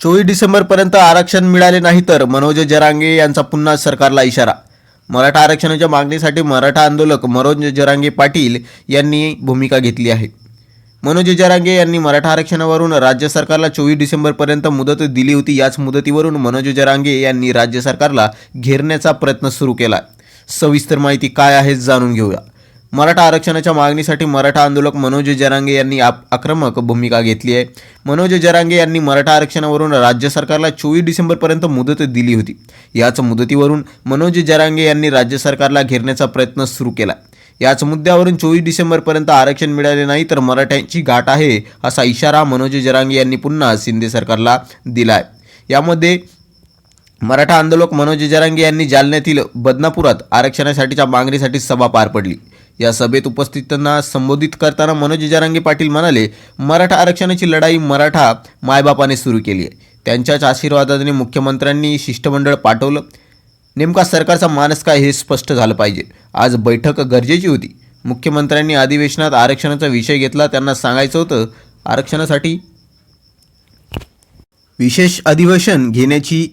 चोवीस डिसेंबरपर्यंत आरक्षण मिळाले नाही तर मनोज जरांगे यांचा पुन्हा सरकारला इशारा. मराठा आरक्षणाच्या मागणीसाठी मराठा आंदोलक मनोज जरांगे पाटील यांनी भूमिका घेतली आहे. मनोज जरांगे यांनी मराठा आरक्षणावरून राज्य सरकारला चोवीस डिसेंबरपर्यंत मुदत दिली होती. याच मुदतीवरून मनोज जरांगे यांनी राज्य सरकारला घेरण्याचा प्रयत्न सुरू केला. सविस्तर माहिती काय आहे जाणून घेऊया. मराठा आरक्षणाच्या मागणीसाठी मराठा आंदोलक मनोज जरांगे यांनी आप आक्रमक भूमिका घेतली आहे. मनोज जरांगे यांनी मराठा आरक्षणावरून राज्य सरकारला चोवीस डिसेंबरपर्यंत मुदत दिली होती. याच मुदतीवरून मनोज जरांगे यांनी राज्य सरकारला घेरण्याचा प्रयत्न सुरू केला. याच मुद्द्यावरून चोवीस डिसेंबरपर्यंत आरक्षण मिळाले नाही तर मराठ्यांची गाठ आहे असा इशारा मनोज जरांगे यांनी पुन्हा शिंदे सरकारला दिला आहे. यामध्ये मराठा आंदोलक मनोज जरांगे यांनी जालन्यातील बदनापुरात आरक्षणासाठीच्या मागणीसाठी सभा पार पडली. या सभेत उपस्थितांना संबोधित करताना मनोज जरांगे पाटील म्हणाले मराठा आरक्षणाची लढाई मराठा मायबापाने सुरू केली आहे. त्यांच्याच आशीर्वादाने मुख्यमंत्र्यांनी शिष्टमंडळ पाठवलं. नेमका सरकारचा मानस काय हे स्पष्ट झालं पाहिजे. आज बैठक गरजेची होती. मुख्यमंत्र्यांनी अधिवेशनात आरक्षणाचा विषय घेतला. त्यांना सांगायचं होतं आरक्षणासाठी विशेष अधिवेशन घेण्याची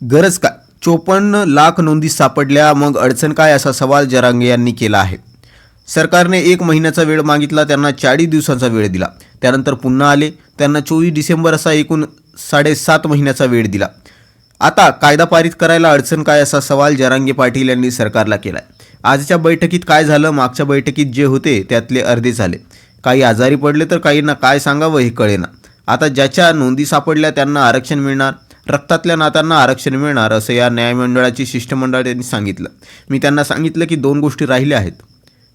गरज काय? चोपन्न लाख नोंदी सापडल्या मग अडचण काय? असा सवाल जरांगे यांनी केला आहे. सरकारने एक महिन्याचा वेळ मागितला त्यांना चाळीस दिवसांचा वेळ दिला. त्यानंतर पुन्हा आले त्यांना चोवीस डिसेंबर असा एकूण साडेसात महिन्याचा वेळ दिला. आता कायदा पारित करायला अडचण काय असा सवाल जरांगे पाटील यांनी सरकारला केला आजच्या बैठकीत काय झालं मागच्या बैठकीत जे होते त्यातले अर्धे झाले. काही आजारी पडले तर काहींना काय सांगावं हे कळेना. आता ज्याच्या नोंदी सापडल्या त्यांना आरक्षण मिळणार रक्तातल्या नात्यांना आरक्षण मिळणार असं या न्यायमंडळाची यांनी सांगितलं. मी त्यांना सांगितलं की दोन गोष्टी राहिल्या आहेत.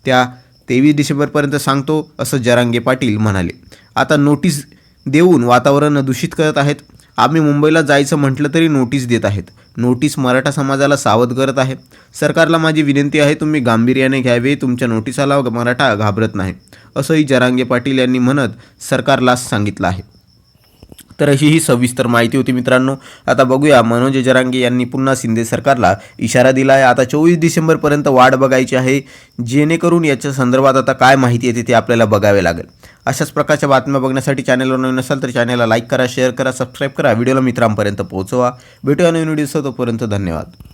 त्या तेवीस डिसेंबरपर्यंत सांगतो असं जरांगे पाटील म्हणाले. आता नोटीस देऊन वातावरण दूषित करत आहेत. आम्ही मुंबईला जायचं म्हटलं तरी नोटीस देत आहेत. नोटीस मराठा समाजाला सावध करत आहे. सरकारला माझी विनंती आहे तुम्ही गांभीर्याने घ्यावे तुमच्या नोटिसाला मराठा घाबरत नाही असंही जरांगे पाटील यांनी म्हणत सरकारला सांगितलं आहे. तर अशी ही सविस्तर माहिती होती मित्रांनो. आता बघूया मनोज जरांगे यांनी पुन्हा शिंदे सरकारला इशारा दिला आहे आता चोवीस डिसेंबरपर्यंत वाट बघायची आहे. जेणेकरून याच्या संदर्भात आता काय माहिती येते ते आपल्याला बघावे लागेल. अशाच प्रकारच्या बातम्या बघण्यासाठी चॅनलवर नवीन असाल तर चॅनलला लाईक करा शेअर करा सबस्क्राईब करा. व्हिडिओला मित्रांपर्यंत पोहोचवा. भेटूया नवीन व्हिडिओ तोपर्यंत धन्यवाद.